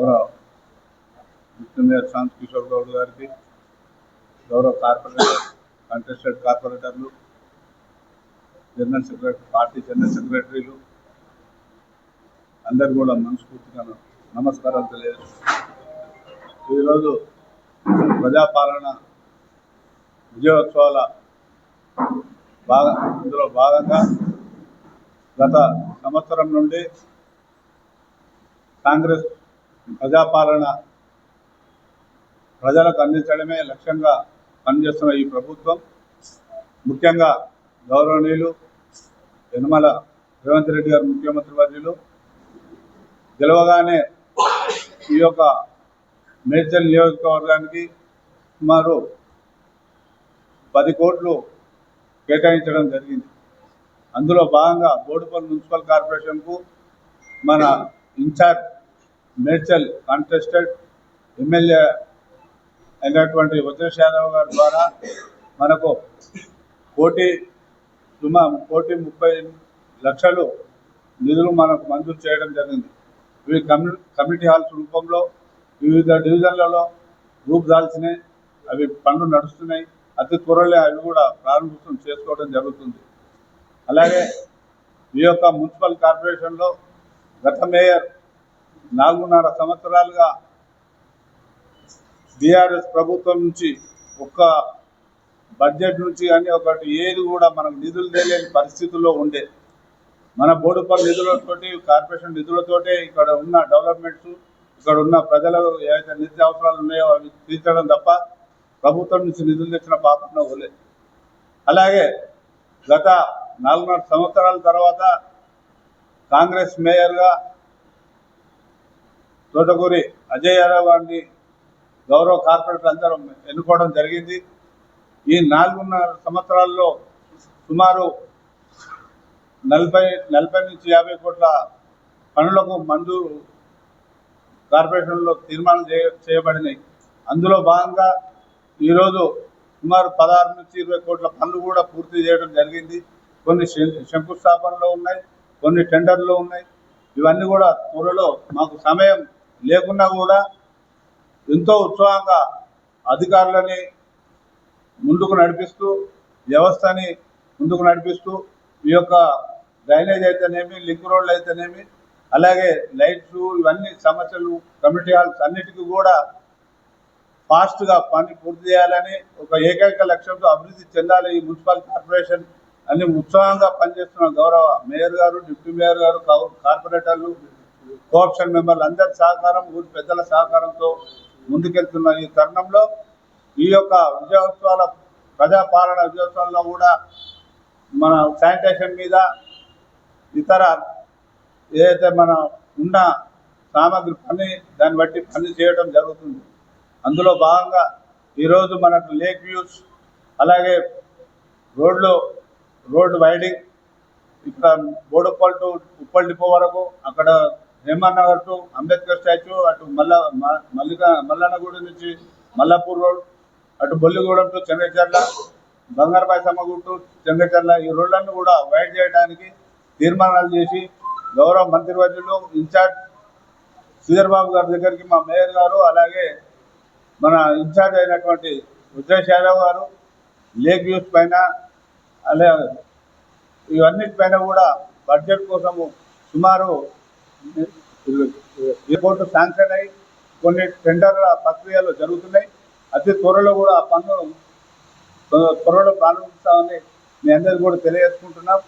గౌరవ డిప్యూటీ శాంత్ కిషోర్ గౌడ్ గారికి గౌరవ కార్పొరేటర్ కంటెస్టెడ్ కార్పొరేటర్లు జనరల్ సెక్రటరీ పార్టీ జనరల్ సెక్రటరీలు అందరు కూడా మనస్ఫూర్తిగా నమస్కారాలు తెలియజేస్తున్నాను ఈరోజు ప్రజాపాలన విజయోత్సవాల బాగా ఇందులో భాగంగా గత సంవత్సరం నుండి కాంగ్రెస్ ప్రజాపాలన ప్రజలకు అందించడమే లక్ష్యంగా పనిచేస్తున్న ఈ ప్రభుత్వం. ముఖ్యంగా గౌరవనీయులు యనమల రేవంత్ రెడ్డి గారు ముఖ్యమంత్రి వర్యులు. గెలవగానే ఈ యొక్క మేడ్చల్ నియోజకవర్గానికి సుమారు పది కోట్లు కేటాయించడం జరిగింది. అందులో భాగంగా బోడుపల్లి మున్సిపల్ కార్పొరేషన్కు మన ఇన్ఛార్జ్ మేడ్చల్ కాంటెస్టెడ్ ఎమ్మెల్యే అయినటువంటి వజ్రేష్ యాదవ్ గారి ద్వారా మనకు కోటి సుమా కోటి ముప్పై లక్షలు నిధులు మనకు మంజూరు చేయడం జరిగింది. ఇవి కమ్యూ కమ్యూనిటీ హాల్స్ రూపంలో వివిధ డివిజన్లలో గ్రూప్ దాల్చినాయి. అవి పనులు నడుస్తున్నాయి. అతి త్వరలో అవి కూడా ప్రారంభోత్సవం చేసుకోవడం జరుగుతుంది. అలాగే ఈ యొక్క మున్సిపల్ కార్పొరేషన్లో గత మేయర్ నాలుగున్నర సంవత్సరాలుగా బీఆర్ఎస్ ప్రభుత్వం నుంచి ఒక్క బడ్జెట్ నుంచి కానీ ఒకటి ఏది కూడా మనకు నిధులు తెలియని పరిస్థితుల్లో ఉండే. మన బోడుపల్లి నిధులతోటి కార్పొరేషన్ నిధులతోటే ఇక్కడ ఉన్న డెవలప్మెంట్స్ ఇక్కడ ఉన్న ప్రజలకు ఏవైతే నిత్య అవసరాలు ఉన్నాయో అవి తీర్చడం తప్ప ప్రభుత్వం నుంచి నిధులు తెచ్చిన పాపన ఓలే అలాగే గత నాలుగున్నర సంవత్సరాల తర్వాత కాంగ్రెస్ మేయర్గా తోటకూరి అజయ్ యాదవ్ గారిని గౌరవ కార్పొరేటర్ అందరూ ఎన్నుకోవడం జరిగింది. ఈ నాలుగున్నర సంవత్సరాల్లో సుమారు నలభై నలభై నుంచి యాభై కోట్ల పనులకు మంజూరు కార్పొరేషన్లో తీర్మానం చేయ చేయబడినాయి. అందులో భాగంగా ఈరోజు సుమారు పదహారు నుంచి ఇరవై కోట్ల పనులు కూడా పూర్తి చేయడం జరిగింది. కొన్ని శం- శంకుస్థాపనలో ఉన్నాయి కొన్ని టెండర్లు ఉన్నాయి. ఇవన్నీ కూడా త్వరలో మాకు సమయం లేకున్నా కూడా ఎంతో ఉత్సాహంగా అధికారులని ముందుకు నడిపిస్తూ వ్యవస్థని ముందుకు నడిపిస్తూ ఈ యొక్క డ్రైనేజ్ అయితేనేమి లింక్ రోడ్లు అయితేనేమి అలాగే లైట్స్ ఇవన్నీ సమస్యలు కమ్యూనిటీ హాల్స్ అన్నిటికీ కూడా ఫాస్ట్గా పని పూర్తి చేయాలని ఒక ఏకైక లక్ష్యంతో అభివృద్ధి చెందాలి. ఈ మున్సిపల్ కార్పొరేషన్ అన్ని ఉత్సాహంగా పనిచేస్తున్న గౌరవ మేయర్ గారు డిప్యూటీ మేయర్ గారు కౌ- కార్పొరేటర్లు కోఆప్షన్ మెంబర్లు అందరి సహకారం ఊరి పెద్దల సహకారంతో ముందుకెళ్తున్న ఈ తరుణంలో ఈ యొక్క విజయోత్సవాల ప్రజాపాలన విజయోత్సవాల్లో కూడా మన శానిటేషన్ మీద ఇతర ఏదైతే మన ఉన్న సామాగ్రి పని దాన్ని బట్టి పని చేయడం జరుగుతుంది. అందులో భాగంగా ఈరోజు మనకు లేక్ వ్యూస్ అలాగే రోడ్లు రోడ్ వైడింగ్ ఇక్కడ బోడుప్పల్ టు ఉప్పల్ డిపో వరకు అక్కడ హేమన్ నగర్ టు అంబేద్కర్ స్టాచ్యూ అటు మల్ల మల్లిక మల్లన్నగూడెం నుంచి మల్లాపూర్ రోడ్ అటు బొల్లిగూడెం టు చెంగచర్ల బంగారబాయి సమ్మగూడ టు చెంగచర్ల ఈ రోడ్లను కూడా వైడ్ చేయడానికి తీర్మానాలు చేసి గౌరవ మంత్రివర్యులు ఇన్ఛార్జ్ శ్రీధర్ బాబు గారి దగ్గరికి మా మేయర్ గారు అలాగే మన ఇన్ఛార్జ్ అయినటువంటి రుద్రేష్ యాదవ్ గారు లేక్ వ్యూస్ పైన అలాగే ఇవన్నిటిపైన కూడా బడ్జెట్ కోసము సుమారు ఇరవై శాంక్షన్ అయ్యి కొన్ని టెండర్ల ప్రక్రియలు జరుగుతున్నాయి. అతి త్వరలో కూడా ఆ పనులు త్వరలో ప్రారంభిస్తామని మీ అందరికీ కూడా తెలియజేసుకుంటున్నాం.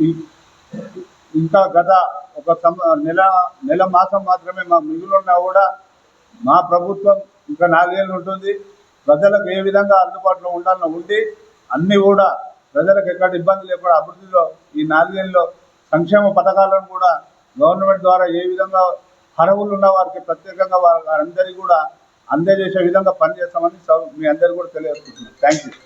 ఈ- ఇంకా గత ఒక సం- నెల నెల మాసం మాత్రమే మా మిగులున్నా కూడా మా ప్రభుత్వం ఇంకా నాలుగేళ్ళు ఉంటుంది. ప్రజలకు ఏ విధంగా అందుబాటులో ఉండాలని ఉండి అన్నీ కూడా ప్రజలకు ఎక్కడ ఇబ్బంది లేకుండా అభివృద్ధిలో ఈ నాలుగేళ్ళలో సంక్షేమ పథకాలను కూడా గవర్నమెంట్ ద్వారా ఏ విధంగా అర్హులు ఉన్న వారికి ప్రత్యేకంగా వారందరికీ కూడా అందజేసే విధంగా పనిచేస్తామని మీ అందరికీ కూడా తెలియజేస్తున్నాను థ్యాంక్ యూ